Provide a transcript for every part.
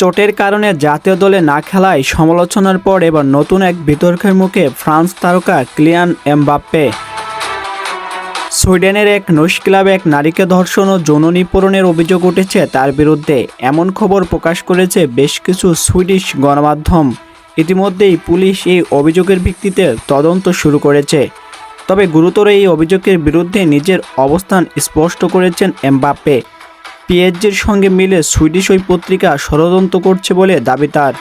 চোটের কারণে জাতীয় দলে না খেলায় সমালোচনার পর এবার নতুন এক বিতর্কের মুখে ফ্রান্স তারকা ক্লিয়ান এমবাপ্পে। সুইডেনের এক নৈশ ক্লাবে এক নারীকে ধর্ষণ ও যৌন নিপূরণের অভিযোগ উঠেছে তার বিরুদ্ধে। এমন খবর প্রকাশ করেছে বেশ কিছু সুইডিশ গণমাধ্যম। ইতিমধ্যেই পুলিশ এই অভিযোগের ভিত্তিতে তদন্ত শুরু করেছে। তবে গুরুতর এই অভিযোগের বিরুদ্ধে নিজের অবস্থান স্পষ্ট করেছেন এমবাপ্পে। পিএইচজির সঙ্গে মিলে সুইডিশ ওই পত্রিকা ষড়যন্ত্র করছে বলে দাবি তার।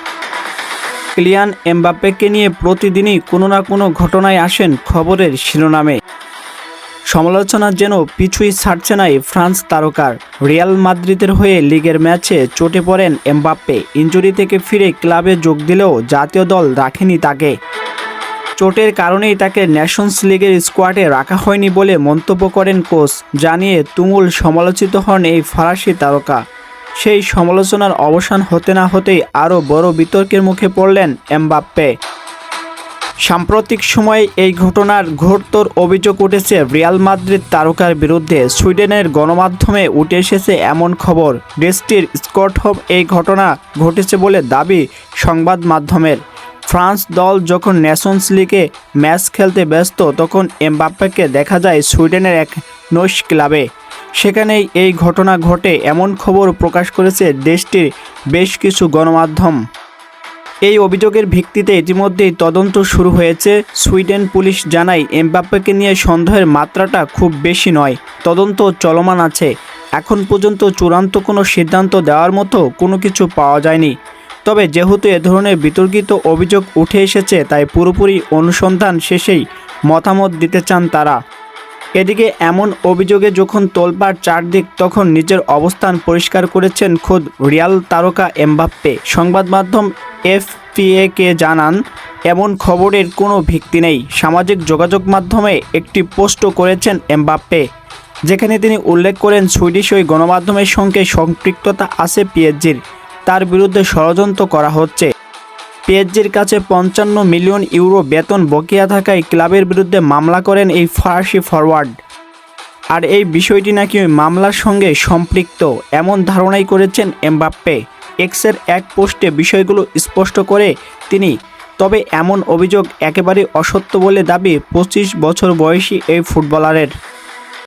ক্লিয়ান এমবাপ্পেকে নিয়ে প্রতিদিনই কোনো না কোনো ঘটনায় আসেন খবরের শিরোনামে। সমালোচনা যেন পিছুই ছাড়ছে না এই ফ্রান্স তারকার। রিয়াল মাদ্রিদের হয়ে লিগের ম্যাচে চটে পড়েন এমবাপ্পে। ইঞ্জুরি থেকে ফিরে ক্লাবে যোগ দিলেও জাতীয় দল রাখেনি তাকে। চোটের কারণেই তাকে ন্যাশনস লিগের স্কোয়াডে রাখা হয়নি বলে মন্তব্য করেন কোচ, জানিয়ে তুমুল সমালোচিত হন এই ফরাসি তারকা। সেই সমালোচনার অবসান হতে না হতেই আরও বড় বিতর্কের মুখে পড়লেন এমবাপ্পে। সাম্প্রতিক সময়ে এই ঘটনার ঘোরতর অভিযোগ উঠেছে রিয়াল মাদ্রিদ তারকার বিরুদ্ধে। সুইডেনের গণমাধ্যমে উঠে এসেছে এমন খবর। দেশটির স্কটহোম এই ঘটনা ঘটেছে বলে দাবি সংবাদ মাধ্যমের। ফ্রান্স দল যখন নেশনস লিগে ম্যাচ খেলতে ব্যস্ত, তখন এমবাপ্পেকে দেখা যায় সুইডেনের এক নৈশ ক্লাবে। সেখানেই এই ঘটনা ঘটে, এমন খবর প্রকাশ করেছে দেশটির বেশ কিছু গণমাধ্যম। এই অভিযোগের ভিত্তিতে ইতিমধ্যেই তদন্ত শুরু হয়েছে। সুইডেন পুলিশ জানায়, এমবাপ্পেকে নিয়ে সন্দেহের মাত্রাটা খুব বেশি নয়। তদন্ত চলমান আছে। এখন পর্যন্ত চূড়ান্ত কোনো সিদ্ধান্ত দেওয়ার মতো কোনো কিছু পাওয়া যায়নি। তবে যেহেতু এ ধরনের বিতর্কিত অভিযোগ উঠে এসেছে, তাই পুরোপুরি অনুসন্ধান শেষেই মতামত দিতে চান তারা। এদিকে এমন অভিযোগে যখন তোলপাড় চারদিক তখন নিজের অবস্থান পরিষ্কার করেছেন খোদ রিয়াল তারকা এমবাপ্পে। সংবাদ মাধ্যম এফপিএকে জানান, এমন খবরের কোনো ভিত্তি নেই। সামাজিক যোগাযোগ মাধ্যমে একটি পোস্টও করেছেন এমবাপ্পে, যেখানে তিনি উল্লেখ করেন, সুইডিশ ওই গণমাধ্যমের সঙ্গে সম্পৃক্ততা আছে পিএইচজির। তার বিরুদ্ধে ষড়যন্ত্র করা হচ্ছে। পিএইচজির কাছে পঞ্চান্ন মিলিয়ন ইউরো বেতন বকেয়া থাকায় ক্লাবের বিরুদ্ধে মামলা করেন এই ফরাসি ফরওয়ার্ড আর এই বিষয়টি নাকি ওই মামলার সঙ্গে সম্পৃক্ত, এমন ধারণাই করেছেন এমবাপ্পে। এক্সের এক পোস্টে বিষয়গুলো স্পষ্ট করে তিনি, তবে এমন অভিযোগ একেবারে অসত্য বলে দাবি পঁচিশ বছর বয়সী এই ফুটবলারের।